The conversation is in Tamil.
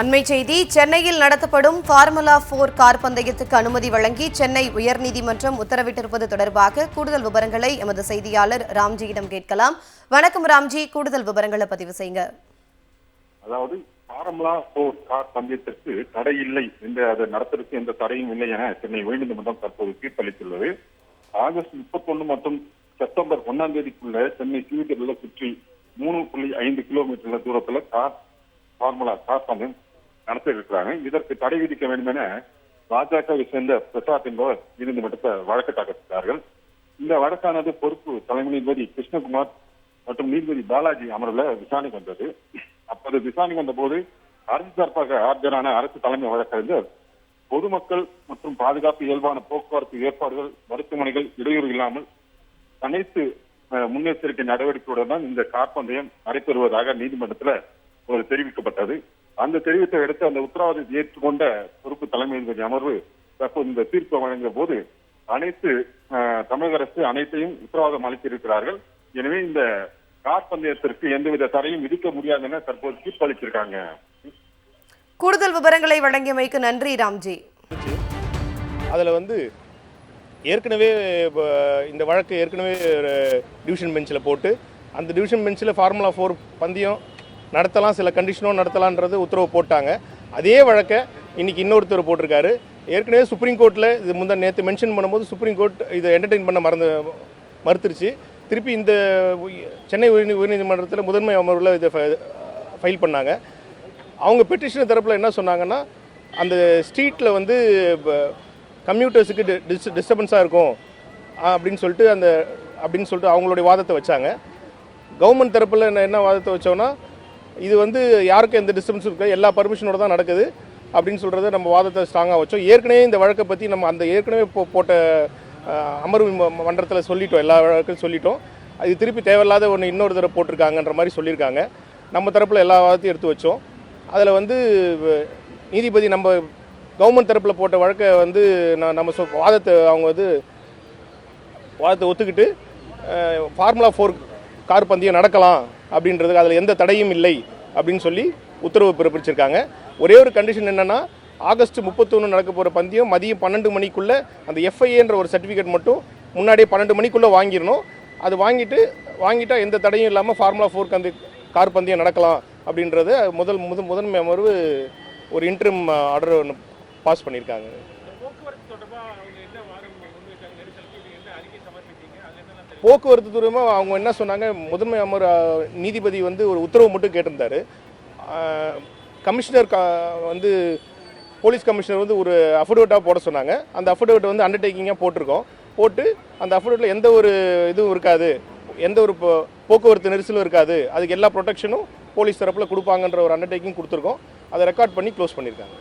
அண்மை செய்தி சென்னையில் நடத்தப்படும் ஃபார்முலா போர் கார் பந்தயத்துக்கு அனுமதி வழங்கி சென்னை உயர்நீதிமன்றம் உத்தரவிட்டிருப்பது தொடர்பாக கூடுதல் விவரங்களை எமது செய்தியாளர் ராம்ஜியிடம் கேட்கலாம். வணக்கம் ராம்ஜி கூடுதல் விவரங்களை பதிவு செய்யுங்க. அதாவது ஃபார்முலா போர் கார் பந்தயத்திற்கு தடை இல்லை என்று அதை நடத்துறதுக்கு எந்த தடையும் இல்லை என சென்னை உயர்நீதிமன்றம் தற்போது தீர்ப்பளித்துள்ளது. ஆகஸ்ட் முப்பத்தொன்னு மற்றும் செப்டம்பர் ஒன்னாம் தேதிக்குள்ள சென்னை சிவிட்டர்ல சுற்றி மூணு புள்ளி ஐந்து கிலோமீட்டர் தூரத்துல கார் ஃபார்முலா கார் பந்தயம் நடத்திருக்கிறாங்க இதற்கு தடை விதிக்க வேண்டும் என பாஜகவை சேர்ந்த பிரசாத் என்பவர் நீதிமன்றத்தை வழக்கு தாக்கல் இந்த வழக்கானது பொறுப்பு தலைமை நீதிபதி கிருஷ்ணகுமார் மற்றும் நீதிபதி பாலாஜி அமர்வுல விசாரணைக்கு வந்தது. அப்போது விசாரணைக்கு வந்த போது அரசு சார்பாக ஆஜரான அரசு தலைமை வழக்கறிஞர் பொதுமக்கள் மற்றும் பாதுகாப்பு இயல்பான போக்குவரத்து ஏற்பாடுகள் மருத்துவமனைகள் இடையூறு இல்லாமல் அனைத்து முன்னெச்சரிக்கை நடவடிக்கையுடன் தான் இந்த கார்பந்தயம் நடைபெறுவதாக நீதிமன்றத்துல ஒரு தெரிவிக்கப்பட்டது. அந்த தெரிவித்தை அடுத்து அந்த உத்தரவாதத்தை ஏற்றுக்கொண்ட பொறுப்பு தலைமை நீதிபதி அமர்வு தற்போது இந்த தீர்ப்பை வழங்கிய போது அனைத்து தமிழக அரசு அனைத்தையும் உத்தரவாதம் அளித்திருக்கிறார்கள். எனவே இந்த கார் பந்தயத்திற்கு எந்தவித தடையும் விதிக்க முடியாது என தற்போது தீர்ப்பளித்திருக்காங்க. கூடுதல் விவரங்களை வழங்கியமைக்கு நன்றி ராம்ஜி. அதில் வந்து ஏற்கனவே இந்த வழக்கு ஏற்கனவே ஒரு டிவிஷன் பெஞ்சில் போட்டு அந்த டிவிஷன் பெஞ்சில் ஃபார்முலா ஃபோர் பந்தயம் நடத்தலாம் சில கண்டிஷனும் நடத்தலான்றது உத்தரவு போட்டாங்க. அதே வழக்கை இன்னைக்கு இன்னொருத்தர் போட்டிருக்காரு. ஏற்கனவே சுப்ரீம் கோர்ட்டில் இது முந்தா நேற்று மென்ஷன் பண்ணும்போது சுப்ரீம் கோர்ட் இதை என்டர்டெயின் பண்ண மறந்து மறுத்துருச்சு. திருப்பி இந்த சென்னை உயர் உயர்நீதிமன்றத்தில் முதன்மை அமர்வில் இதை ஃபைல் பண்ணாங்க. அவங்க பெட்டிஷனர் தரப்பில் என்ன சொன்னாங்கன்னா அந்த ஸ்ட்ரீட்டில் வந்து கம்யூட்டர்ஸுக்கு டிஸ் டிஸ்டர்பன்ஸாக இருக்கும் அப்படின்னு சொல்லிட்டு அந்த அப்படின்னு சொல்லிட்டு அவங்களுடைய வாதத்தை வச்சாங்க. கவர்மெண்ட் தரப்பில் என்ன என்ன வாதத்தை வச்சோன்னா இது வந்து யாருக்கும் எந்த டிஸ்டர்பன்ஸும் இருக்காது. எல்லா பர்மிஷனோட தான் நடக்குது அப்படின்னு சொல்கிறத நம்ம வாதத்தை ஸ்ட்ராங்காக வச்சோம். ஏற்கனவே இந்த வழக்கை பற்றி நம்ம அந்த ஏற்கனவே போ- போட்ட அமர்வு மன்றத்தில் சொல்லிட்டோம். எல்லா வழக்கும் சொல்லிட்டோம். அது திருப்பி தேவையில்லாத ஒன்று இன்னொரு தடவை போட்டிருக்காங்கன்ற மாதிரி சொல்லியிருக்காங்க. நம்ம தரப்பில் எல்லா வாதத்தையும் எடுத்து வச்சோம். அதில் வந்து நீதிபதி நம்ம கவர்மெண்ட் தரப்பில் போட்ட வழக்கை வந்து நான் நம்ம சொ- வாதத்தை அவங்க வந்து வாதத்தை ஒத்துக்கிட்டு ஃபார்முலா ஃபோர் கார் பந்தயம் நடக்கலாம் அப்படின்றதுக்கு அதில் எந்த தடையும் இல்லை அப்படின்னு சொல்லி உத்தரவு பிறப்பிச்சிருக்காங்க. ஒரே ஒரு கண்டிஷன் என்னென்னா ஆகஸ்ட் முப்பத்தொன்று நடக்க போகிற பந்தயம் மதியம் பன்னெண்டு மணிக்குள்ளே அந்த எஃப்ஐஏன்ற ஒரு சர்டிஃபிகேட் மட்டும் முன்னாடியே பன்னெண்டு மணிக்குள்ளே வாங்கிடணும். அது வாங்கிட்டு வாங்கிட்டால் எந்த தடையும் இல்லாமல் ஃபார்முலா ஃபோர் கந்து கார் பந்தயம் நடக்கலாம் அப்படின்றத முதல் முத முதன்மை அமர்வு ஒரு இன்ட்ரிம் ஆர்டர் ஒன்று பாஸ் பண்ணியிருக்காங்க போக்குவரத்து துறையுமா அவங்க என்ன சொன்னாங்க முதன்மை அமர் நீதிபதி வந்து ஒரு உத்தரவு மட்டும் கேட்டிருந்தாரு. கமிஷனர் க வந்து போலீஸ் கமிஷனர் வந்து ஒரு அஃபிடவிட்டாக போட சொன்னாங்க. அந்த அஃபிடவிட் வந்து அண்டர்டேக்கிங்காக போட்டிருக்கோம். போட்டு அந்த அஃபிடவிட்டில் எந்த ஒரு இதுவும் இருக்காது. எந்த ஒரு போக்குவரத்து நெரிசலும் இருக்காது. அதுக்கு எல்லா ப்ரொடெக்ஷனும் போலீஸ் தரப்பில் கொடுப்பாங்கன்ற ஒரு அண்டர்டேக்கிங் கொடுத்துருக்கோம். அதை ரெக்கார்ட் பண்ணி க்ளோஸ் பண்ணியிருக்காங்க.